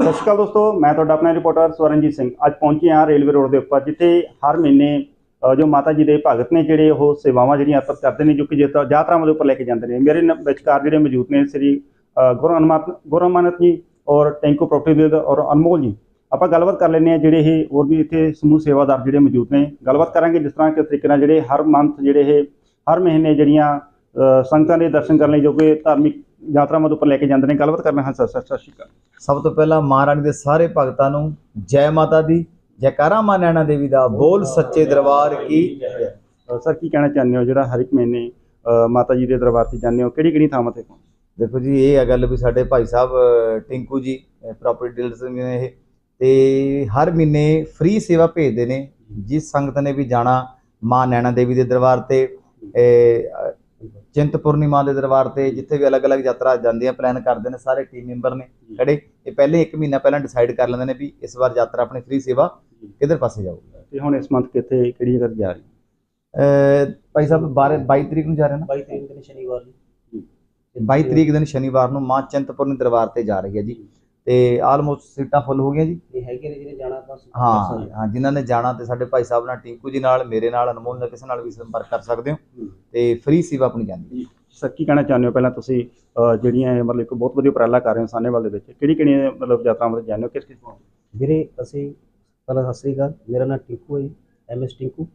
ਸਤਿ ਸ਼੍ਰੀ ਅਕਾਲ ਦੋਸਤੋ ਮੈਂ ਤੁਹਾਡਾ ਆਪਣਾ ਰਿਪੋਰਟਰ ਸਵਰਨਜੀਤ ਸਿੰਘ। ਅੱਜ ਪਹੁੰਚੇ ਹਾਂ ਰੇਲਵੇ ਰੋਡ ਦੇ ਉੱਪਰ ਜਿੱਥੇ ਹਰ ਮਹੀਨੇ ਜੋ ਮਾਤਾ ਜੀ ਦੇ ਭਗਤ ਨੇ ਜਿਹੜੇ ਉਹ ਸੇਵਾਵਾਂ ਜਿਹੜੀਆਂ ਅਰਪਿਤ ਕਰਦੇ ਨੇ ਜੋ ਕਿ ਜਿੱਤ ਯਾਤਰਾਵਾਂ ਦੇ ਉੱਪਰ ਲੈ ਕੇ ਜਾਂਦੇ ਨੇ। ਮੇਰੇ ਨ- ਵਿਚਕਾਰ ਜਿਹੜੇ ਮੌਜੂਦ ਨੇ ਸ੍ਰੀ ਅ, ਗੁਰੂ ਅਨਮਤ ਗੁਰੂ ਅਮਾਨਤ ਜੀ ਔਰ ਟੈਂਕੋ ਪ੍ਰੋਪਰਟੀ ਦੇ ਔਰ ਅਨਮੋਲ ਜੀ। ਆਪਾਂ ਗੱਲਬਾਤ ਕਰ ਲੈਂਦੇ ਹਾਂ ਜਿਹੜੇ ਇਹ ਹੋਰ ਵੀ ਇੱਥੇ ਸਮੂਹ ਸੇਵਾਦਾਰ ਜਿਹੜੇ ਮੌਜੂਦ ਨੇ। ਗੱਲਬਾਤ ਕਰਾਂਗੇ ਜਿਸ ਤਰ੍ਹਾਂ ਕਿਸ ਤਰੀਕੇ ਨਾਲ ਜਿਹੜੇ ਹਰ ਮੰਥ ਜਿਹੜੇ ਇਹ ਹਰ ਮਹੀਨੇ ਜਿਹੜੀਆਂ ਸੰਗਤਾਂ ਦੇ ਦਰਸ਼ਨ ਕਰਨ ਲਈ ਜੋ ਕਿ ਧਾਰਮਿਕ ਯਾਤਰਾਵਾਂ ਦੇ ਉੱਪਰ ਲੈ ਕੇ ਜਾਂਦੇ ਨੇ। ਗੱਲਬਾਤ ਕਰਨਾ ਹਾਂ। ਸਰ ਸਤਿ ਸ਼੍ਰੀ ਅਕਾਲ। ਸਭ ਤੋਂ ਪਹਿਲਾਂ ਮਹਾਰਾਣੀ ਦੇ ਸਾਰੇ ਭਗਤਾਂ ਨੂੰ ਜੈ ਮਾਤਾ ਦੀ ਜੈਕਾਰਾ ਮਾਂ ਨੈਣਾ ਦੇਵੀ ਦਾ ਬੋਲ ਸੱਚੇ ਦਰਬਾਰ ਕੀ ਸਰ ਕੀ ਕਹਿਣਾ ਚਾਹੁੰਦੇ ਹੋ? ਜਿਹੜਾ ਹਰ ਇੱਕ ਮਹੀਨੇ ਮਾਤਾ ਜੀ ਦੇ ਦਰਬਾਰ ਤੇ ਜਾਂਦੇ ਹੋ ਕਿਹੜੀ ਕਿਹੜੀ ਥਾਵਾਂ ਤੇ ਦੇਖੋ ਜੀ ਇਹ ਹੈ ਗੱਲ ਵੀ ਸਾਡੇ ਭਾਈ ਸਾਹਿਬ ਟਿੰਕੂ ਜੀ ਪ੍ਰਾਪਰਟੀ ਡੀਲਰਸ ਨੇ ਇਹ। ਤੇ ਹਰ ਮਹੀਨੇ ਫ੍ਰੀ ਸੇਵਾ ਭੇਜਦੇ ਨੇ। ਜਿਸ ਸੰਗਤ ਨੇ ਵੀ ਜਾਣਾ ਮਾਂ ਨੈਣਾ ਦੇਵੀ ਦੇ ਦਰਬਾਰ ਤੇ ਇਹ, ਅ, ਚਿੰਤਪੁਰਨੀ ਮਾਂ ਦੇ ਦਰਬਾਰ ਤੇ ਜਿੱਥੇ ਵੀ ਅਲੱਗ-ਅਲੱਗ ਯਾਤਰਾ ਜਾਂਦੀਆਂ ਪਲਾਨ ਕਰਦੇ ਨੇ ਸਾਰੇ ਟੀਮ ਮੈਂਬਰ ਨੇ ਖੜੇ। ਇਹ ਪਹਿਲੇ 1 ਮਹੀਨਾ ਪਹਿਲਾਂ ਡਿਸਾਈਡ ਕਰ ਲੈਂਦੇ ਨੇ ਵੀ ਇਸ ਵਾਰ ਯਾਤਰਾ ਆਪਣੀ ਫ੍ਰੀ ਸੇਵਾ ਕਿੱਧਰ ਪਾਸੇ ਜਾਊਗੀ। ਤੇ ਹੁਣ ਇਸ ਮੰਥ ਕਿੱਥੇ ਕਿਹੜੀ ਜਗ੍ਹਾ ਜਾ ਰਹੇ? ਭਾਈ ਸਾਹਿਬ 12 22 ਤਰੀਕ ਨੂੰ ਜਾ ਰਹੇ ਨਾ 22 ਤਰੀਕ ਦਿਨ ਸ਼ਨੀਵਾਰ ਨੂੰ। 22 ਤਰੀਕ ਦਿਨ ਸ਼ਨੀਵਾਰ ਨੂੰ ਮਾਂ ਚਿੰਤਪੁਰਨੀ ਦਰਬਾਰ ਤੇ ਜਾ ਰਹੀ ਹੈ ਜੀ। ਤੇ ਆਲਮੋਸਟ ਸੀਟਾਂ ਫੁੱਲ ਹੋ ਗਈਆਂ ਜੀ। ਇਹ ਹੈਗੇ ਨੇ ਜਿਹਨੇ ਜਾਣਾ ਤਾਂ ਹਾਂ। ਹਾਂ। ਜਿਨ੍ਹਾਂ ਨੇ ਜਾਣਾ ਤੇ ਸਾਡੇ ਭਾਈ ਸਾਹਿਬ ਨਾਲ ਟਿੰਕੂ ਜੀ ਨਾਲ ਮੇਰੇ ਨਾਲ ਅਨਮੋਲ ਨਾਲ ਕਿਸੇ ਨਾਲ ਵੀ ਸੰਪਰਕ ਕਰ ਸਕਦੇ ਹੋ। ਤੇ ਫ੍ਰੀ ਸੇਵਾ ਆਪਣੀ ਜਾਂਦੀ ਹੈ। ਸਰ ਕੀ ਕਹਿਣਾ ਚਾਹੁੰਦੇ ਹੋ? ਪਹਿਲਾਂ ਤੁਸੀਂ ਜਿਹੜੀਆਂ ਇਹ ਮਤਲਬ ਇੱਕ ਬਹੁਤ ਵਧੀਆ ਉਪਰਾਲਾ ਕਰ ਰਹੇ ਹੋ ਸਾਨੇਵਾਲ ਦੇ ਵਿੱਚ ਕਿਹੜੀ ਕਿਹੜੀਆਂ ਮਤਲਬ ਯਾਤਰਾਵਾਂ ਤੇ ਜਾਂਦੇ ਹੋ? ਕਿਸ ਕਿਸ ਤੋਂ? ਵੀਰੇ ਅਸੀਂ ਪਹਿਲਾਂ ਸਤਿ ਸ੍ਰੀ ਅਕਾਲ। ਮੇਰਾ ਨਾਮ ਟਿੰਕੂ ਹੈ ਐਮ ਐਸ ਟਿੰਕੂ।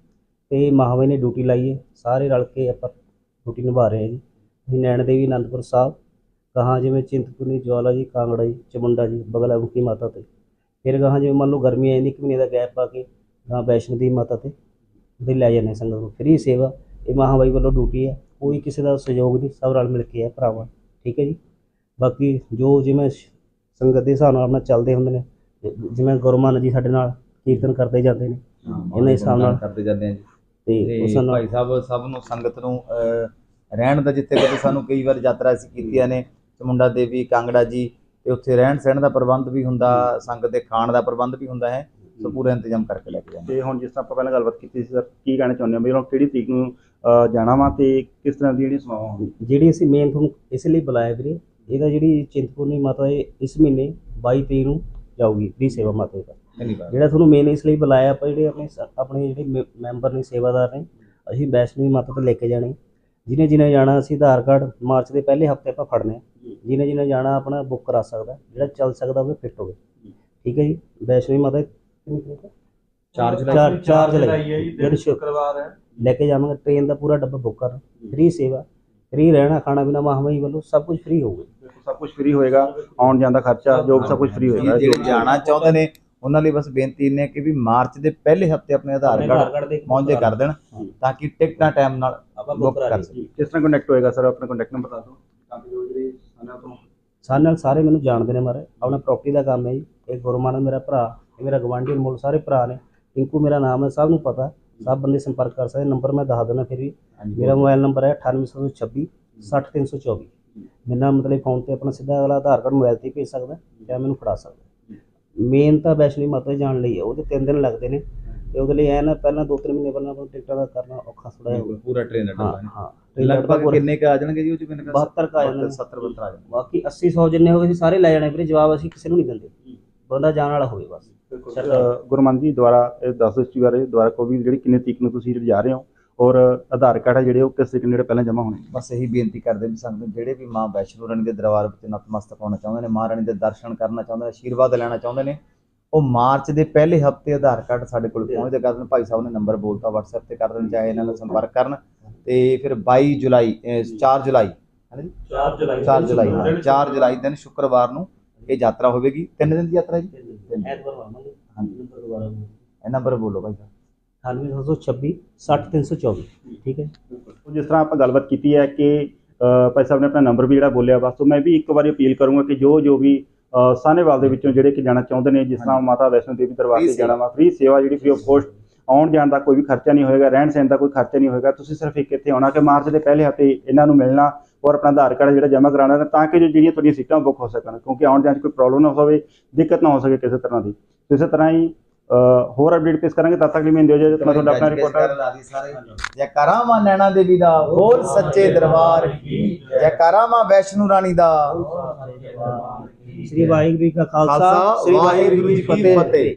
ਤੇ ਮਹਾਵਾਈ ਨੇ ਡਿਊਟੀ ਲਾਈ ਹੈ। ਸਾਰੇ ਰਲ ਕੇ ਆਪਾਂ ਡਿਊਟੀ ਨਿਭਾ ਰਹੇ ਹਾਂ ਜੀ। ਅਸੀਂ ਨੈਣ ਦੇਵੀ ਅਨੰਦਪੁਰ ਸਾਹਿਬ ਕਹਾਂ ਜਿਵੇਂ ਚਿੰਤਪੁਰਨੀ ਜਵਾਲਾ ਜੀ ਕਾਂਗੜਾ ਜੀ ਚਮੁੰਡਾ ਜੀ ਬਗਲਾ ਮੁਖੀ ਮਾਤਾ ਤੇ। ਫਿਰ ਕਹਾਂ ਜਿਵੇਂ ਮੰਨ ਲਓ ਗਰਮੀ ਆ ਜਾਂਦੀ ਇੱਕ ਮਹੀਨੇ ਦਾ ਗੈਪ ਪਾ ਕੇ ਗਾਂ ਵੈਸ਼ਨੋ ਦੇਵੀ ਮਾਤਾ ਤੇ ਦੇ ਲੈ ਜਾਂਦੇ ਸੰਗਤ ਨੂੰ। ਫ੍ਰੀ ਸੇਵਾ ਇਹ ਮਹਾਬਾਈ ਵੱਲੋਂ ਡਿਊਟੀ ਹੈ ਕੋਈ ਕਿਸੇ ਦਾ ਸਹਿਯੋਗ ਨਹੀਂ ਸਭ ਰਲ ਮਿਲ ਕੇ ਹੈ ਭਰਾਵਾਂ। ਠੀਕ ਹੈ ਜੀ? ਬਾਕੀ ਜੋ ਜਿਵੇਂ ਸੰਗਤ ਦੇ ਹਿਸਾਬ ਨਾਲ ਆਪਣਾ ਚੱਲਦੇ ਹੁੰਦੇ ਨੇ ਜਿਵੇਂ ਗੁਰਮਾਨ ਜੀ ਸਾਡੇ ਨਾਲ ਕੀਰਤਨ ਕਰਦੇ ਜਾਂਦੇ ਨੇ ਇਹਨਾਂ ਹਿਸਾਬ ਨਾਲ ਕਰਦੇ ਜਾਂਦੇ ਆ ਜੀ। ਤੇ ਉਸ ਨਾਲ ਭਾਈ ਸਾਹਿਬ ਸਭ ਨੂੰ ਸੰਗਤ ਨੂੰ ਰਹਿਣ ਦਾ ਜਿੱਥੇ ਕਦੇ ਸਾਨੂੰ ਕਈ ਵਾਰ ਯਾਤਰਾ ਅਸੀਂ ਕੀਤੀਆਂ ਨੇ ਚਮੁੰਡਾ ਦੇਵੀ ਕਾਂਗੜਾ ਜੀ ਤੇ ਉੱਥੇ ਰਹਿਣ ਸਹਿਣ ਦਾ ਪ੍ਰਬੰਧ ਵੀ ਹੁੰਦਾ ਸੰਗਤ ਦੇ ਖਾਣ ਦਾ ਪ੍ਰਬੰਧ ਵੀ ਹੁੰਦਾ ਹੈ ਸੋ ਪੂਰਾ ਇੰਤਜ਼ਾਮ ਕਰਕੇ ਲੈ ਕੇ ਜਾਂਦੇ ਤੇ ਹੁਣ ਜਿਸ ਤਰ੍ਹਾਂ ਆਪਾਂ ਪਹਿਲਾਂ ਗੱਲਬਾਤ ਕੀਤੀ ਸੀ ਸਰ ਕੀ ਕਹਿਣਾ ਚਾਹੁੰਦੇ ਹੋ? ਵੀ ਹੁਣ ਕਿਹੜੀ ਤਰੀਕ ਨੂੰ ਜਾਣਾ ਵਾ ਤੇ ਕਿਸ ਤਰ੍ਹਾਂ ਦੀ ਜਿਹੜੀ ਸੇਵਾਵਾਂ ਹੋਣਗੀਆਂ ਜਿਹੜੀ ਅਸੀਂ ਮੇਨ ਤੁਹਾਨੂੰ ਇਸ ਲਈ ਬੁਲਾਇਆ ਵੀਰੇ ਇਹਦਾ ਜਿਹੜੀ ਚਿੰਤਪੁਰਨੀ ਮਾਤਾ ਹੈ ਇਸ ਮਹੀਨੇ 22 ਤਰੀਕ ਨੂੰ ਜਾਊਗੀ ਫ੍ਰੀ ਸੇਵਾ ਮਾਤਾ ਦਾ। ਧੰਨਵਾਦ। ਜਿਹੜਾ ਤੁਹਾਨੂੰ ਮੇਨ ਇਸ ਲਈ ਬੁਲਾਇਆ ਆਪਾਂ ਜਿਹੜੇ ਆਪਣੇ ਸ- ਆਪਣੇ ਜਿਹੜੇ ਮੈ- ਮੈਂਬਰ ਨੇ ਸੇਵਾਦਾਰ ਨੇ ਅਸੀਂ ਵੈਸ਼ਨਵੀ ਮਾਤਾ ਤੋਂ ਲੈ ਕੇ ਜਾਣੇ। ਜਿਹਨੇ ਜਿਹਨੇ ਜਾਣਾ ਅਸੀਂ ਆਧਾਰ ਕਾਰਡ ਮਾਰਚ ਦੇ ਪਹਿਲੇ ਹਫ਼ਤੇ ਆਪਾਂ ਫੜਨੇ ਆ। ਜਿਹਨੇ ਜਿਹਨੇ ਜਾਣਾ ਆਪਣਾ ਬੁੱਕ ਕਰਾ ਸਕਦਾ ਜਿਹੜਾ ਚੱਲ ਸਕਦਾ ਉਹ ਫਿੱਟ ਹੋਵੇ। ਠੀਕ ਹੈ ਜੀ? ਵੈਸ਼ਨਵੀ ਮਾਤਾ ਹੈ? ਚਾਰ ਜੁਲਾਈ ਚਾਰ ਚਾਰ ਜੁਲਾਈ ਜਿਹੜੀ ਸ਼ੁੱਕਰਵਾਰ ਹੈ। ਲੈ ਕੇ ਜਾਵਾਂਗੇ ਟ੍ਰੇਨ ਦਾ ਪੂਰਾ ਡੱਬਾ ਬੁੱਕ ਕਰ ਫ੍ਰੀ ਸੇਵਾ। ਫ੍ਰੀ ਰਹਿਣਾ ਖਾਣਾ ਪੀਣਾ ਮਹਾਮਾਈ ਵੱਲੋਂ ਸਭ ਕੁਝ ਫ੍ਰੀ ਹੋਊਗਾ। ਸਭ ਕੁਝ ਫ੍ਰੀ ਹੋਏਗਾ। ਆਉਣ ਜਾਣ ਦਾ ਖਰਚਾ ਜੋ ਸਭ ਕੁਝ ਫ੍ਰੀ ਹੋਏਗਾ। ਜਿਹੜੇ ਜਾਣਾ ਚਾਹੁੰਦੇ ਨੇ ਉਹਨਾਂ ਲਈ ਬਸ ਬੇਨਤੀ ਨੇ ਕਿ ਵੀ ਮਾਰਚ ਦੇ ਪਹਿਲੇ ਹਫ਼ਤੇ ਆਪਣੇ ਆਧਾਰ ਕਾਰਡ ਦੇ ਪਹੁੰਚੇ ਕਰ ਦੇਣ ਤਾਂ ਕਿ ਟਿਕਟਾਂ ਟਾਈਮ ਨਾਲ ਆਪਾਂ ਬੁੱਕ ਕਰਾ। ਸਕੀਏ। ਕਿਸ ਤਰ੍ਹਾਂ ਕੰਟੈਕਟ ਹੋਏਗਾ ਸਰ ਆਪਣਾ ਕੰਟੈਕਟ ਨੰਬਰ ਬਤਾ ਦਿਓ। ਤਾਂ ਕਿ ਜੋ ਸਾਨਾ ਤੋਂ। ਸਾਡੇ ਨਾਲ ਸਾਰੇ ਮੈਨੂੰ ਜਾਣਦੇ ਨੇ ਮਾਰੇ। ਆਪਣਾ ਪ੍ਰਾਪਰਟੀ ਦਾ ਕੰਮ ਹੈ ਜੀ। ਇਹ ਗੁਰਮਾਨੰਦ ਮੇਰਾ ਭਰਾ ਇਹ ਮੇਰਾ ਗਵਾਂਢੀ ਅਨਮੋਲ ਸਾਰੇ ਭਰਾ ਨੇ। ਟਿੰਕੂ ਮੇਰਾ ਨਾਮ ਹੈ ਸਭ ਨੂੰ ਪਤਾ। ਸਭ ਬੰਦੇ ਸੰਪਰਕ ਕਰ ਸਕਦੇ ਨੰਬਰ ਮੈਂ ਦੱਸ ਦਿੰਦਾ ਫਿਰ ਵੀ। ਮੇਰਾ ਮੋਬਾਈਲ ਨੰਬਰ ਹੈ 98726 60324 ਮੇਰਾ ਮਤਲਬ ਫੋਨ ਤੇ ਆਪਣਾ ਸਿੱਧਾ ਅਗਲਾ ਆਧਾਰ ਕਾਰਡ ਮੋਬਾਈਲ ਤੇ ਭੇਜ ਸਕਦਾ ਜਾਂ ਮੈਨੂੰ ਫੜਾ ਸਕਦਾ। ਮੇਨ ਤਾਂ ਵੈਸ਼ਨਵੀ ਮਾਤਾ ਜਾਣ ਲਈ ਹੈ ਉਹਦੇ 3 ਦਿਨ ਲੱਗਦੇ ਨੇ। ਤੇ ਉਹਦੇ ਲਈ ਐ ਨਾ ਪਹਿਲਾਂ 2-3 ਮਹੀਨੇ ਪਹਿਲਾਂ ਟਿਕਟਾਂ ਦਾ ਕਰਨਾ ਔਖਾ ਥੋੜਾ ਜਿਹਾ ਪੂਰਾ ਟ੍ਰੇਨ ਹਾਂ ਹਾਂ। ਲਗਭਗ ਕਿੰਨੇ ਕ ਆ ਜਾਣਗੇ ਜੀ ਉਹ ਚ ਮੈਨੂੰ 72 ਕੁ ਆ ਜਾਣਗੇ। 70 72 ਆ ਜਾਣਗੇ। ਬਾਕੀ 80 100 ਜਿੰਨੇ ਹੋ ਗਏ ਸੀ ਸਾਰੇ ਲੈ ਜਾਣੇ ਵੀਰੇ ਜਵਾਬ ਅਸੀਂ ਕਿਸੇ ਨੂੰ ਨਹੀਂ ਦਿੰਦੇ। ਬੰਦਾ ਜਾਣ ਵਾਲਾ ਹੋਵੇ ਬਸ। ਗੁਰਮਨ ਜੀ ਦੁਆਰਾ ਇਹ ਦੱਸ ਇਸ ਬਾਰੇ ਦੁਆਰਾ ਕੋ ਵੀ ਜਿਹੜੀ ਕਿੰਨੇ ਤਰੀਕ ਨੂੰ ਤੁਸੀਂ ਜਾ ਰਹੇ ਹੋ ਔਰ ਆਧਾਰ ਕਾਰਡ ਹੈ ਜਿਹੜੇ ਉਹ ਕਿਸ ਜਿਹੜੇ ਪਹਿਲਾਂ ਜਮ੍ਹਾਂ ਹੋਣੇ? ਬਸ ਇਹੀ ਬੇਨਤੀ ਕਰਦੇ ਵੀ ਸੰਗਤ ਜਿਹੜੇ ਵੀ ਮਾਂ ਵੈਸ਼ਨੋ ਰਾਣੀ ਦੇ ਦਰਬਾਰ ਵਿੱਚ ਨਤਮਸਤਕ ਹੋਣਾ ਚਾਹੁੰਦੇ ਨੇ ਮਾਂ ਰਾਣੀ ਦੇ ਦਰਸ਼ਨ ਕਰਨਾ ਚਾਹੁੰਦੇ ਨੇ ਆਸ਼ੀਰਵਾਦ ਲੈਣਾ ਚਾਹੁੰਦੇ ਨੇ ਉਹ ਮਾਰਚ ਦੇ ਪਹਿਲੇ ਹਫ਼ਤੇ ਆਧਾਰ ਕਾਰਡ ਸਾਡੇ ਕੋਲ ਪਹੁੰਚਦੇ ਕਰਨ ਭਾਈ ਸਾਹਿਬ ਨੇ ਨੰਬਰ ਬੋਲਤਾ WhatsApp ਤੇ ਕਰ ਦੇਣ ਚਾਹੇ ਇਹਨਾਂ ਨਾਲ ਸੰਪਰਕ ਕਰਨ ਤੇ ਫਿਰ 22 ਜੁਲਾਈ ਅਹ 4 ਜੁਲਾਈ ਹੈ ਨਾ ਜੀ? 4 ਜੁਲਾਈ 4 ਜੁਲਾਈ ਹਾਂ 4 ਜੁਲਾਈ ਦਿਨ ਸ਼ੁੱਕਰਵਾਰ ਨੂੰ ਇਹ ਯਾਤਰਾ ਹੋਵੇਗੀ। ਤਿੰਨ ਦਿਨ ਦੀ ਯਾਤਰਾ ਜੀ? ਐਤਵਾਰ ਆਵਾਂਗੇ। ਹਾਂਜੀ। ਨੰਬਰ ਦੁਬਾਰਾ ਇਹ ਨੰਬਰ ਬੋਲੋ ਭਾਈ ਸਾਹਿਬ 9726 60324 ਠੀਕ ਹੈ? ਉਹ ਜਿਸ ਤਰ੍ਹਾਂ ਆਪਾਂ ਗੱਲਬਾਤ ਕੀਤੀ ਹੈ ਕਿ ਭਾਈ ਸਾਹਿਬ ਨੇ ਆਪਣਾ ਨੰਬਰ ਵੀ ਜਿਹੜਾ ਬੋਲਿਆ ਬਸ ਤੋਂ ਮੈਂ ਵੀ ਇੱਕ ਵਾਰੀ ਅਪੀਲ ਕਰੂੰਗਾ ਕਿ ਜੋ ਜੋ ਵੀ ਅ, ਸਾਹਨੇਵਾਲ ਦੇ ਵਿੱਚੋਂ ਜਿਹੜੇ ਕਿ ਜਾਣਾ ਚਾਹੁੰਦੇ ਨੇ ਜਿਸ ਤਰ੍ਹਾਂ ਮਾਤਾ ਵੈਸ਼ਨੋ ਦੇਵੀ ਦਰਬਾਰ ਤੇ। ਜਾਣਾ ਵਾ ਫ੍ਰੀ ਸੇਵਾ ਜਿਹੜੀ ਫ੍ਰੀ ਆਫ ਕੋਸਟ ਆਉਣ ਜਾਣ ਦਾ ਕੋਈ ਵੀ ਖਰਚਾ ਨਹੀਂ ਹੋਏਗਾ ਰਹਿਣ ਸਹਿਣ ਦਾ ਕੋਈ ਖਰਚਾ ਨਹੀਂ ਹੋਏਗਾ ਤੁਸੀਂ ਸਿਰਫ ਇੱਕ ਇੱਥੇ ਆਉਣਾ ਕਿ ਮਾਰਚ ਦੇ ਪਹਿਲੇ ਹਫ਼ਤੇ ਇਹਨਾਂ ਨੂੰ ਮਿਲਣਾ ਔਰ ਆਪਣਾ ਆਧਾਰ ਕਾਰਡ ਜਿਹੜਾ ਜਮ੍ਹਾਂ ਕਰਾਉਣਾ ਹੈ ਤਾਂ ਕਿ ਜੋ ਜਿਹੜੀਆਂ ਤੁਹਾਡੀਆਂ ਸੀਟਾਂ ਬੁੱਕ ਹੋ ਸਕਣ ਕਿਉਂਕਿ ਆਉਣ ਜਾਣ 'ਚ ਕੋਈ ਪ੍ਰੋਬਲਮ ਨਾ ਹੋਵੇ ਦਿੱਕਤ ਨਾ ਹੋ ਸਕੇ ਕਿਸੇ ਤਰ੍ਹਾਂ ਦੀ। ਇਸੇ ਤਰ੍ਹਾਂ ਹੀ ਹੋਰ ਅਪਡੇਟ ਪੇਸ਼ ਕਰਾਂਗੇ ਤਦ ਤੱਕ ਲਈ ਮੈਂ ਇੰਡੀਆ ਜੇ ਤੁਹਾਡਾ ਆਪਣਾ ਰਿਪੋਰਟਰ ਜੈਕਾਰਾ ਮਾਂ ਨੈਣਾ ਦੇਵੀ ਦਾ ਹੋਰ ਸੱਚੇ ਦਰਬਾਰ ਜੈਕਾਰਾ ਮਾਂ ਵੈਸ਼ਨੂ ਰਾਣੀ ਦਾ। ਸ੍ਰੀ ਵਾਹਿਗੁਰੂ ਜੀ ਕਾ ਖਾਲਸਾ ਸ੍ਰੀ ਵਾਹਿਗੁਰੂ ਜੀ ਫਤਿਹ।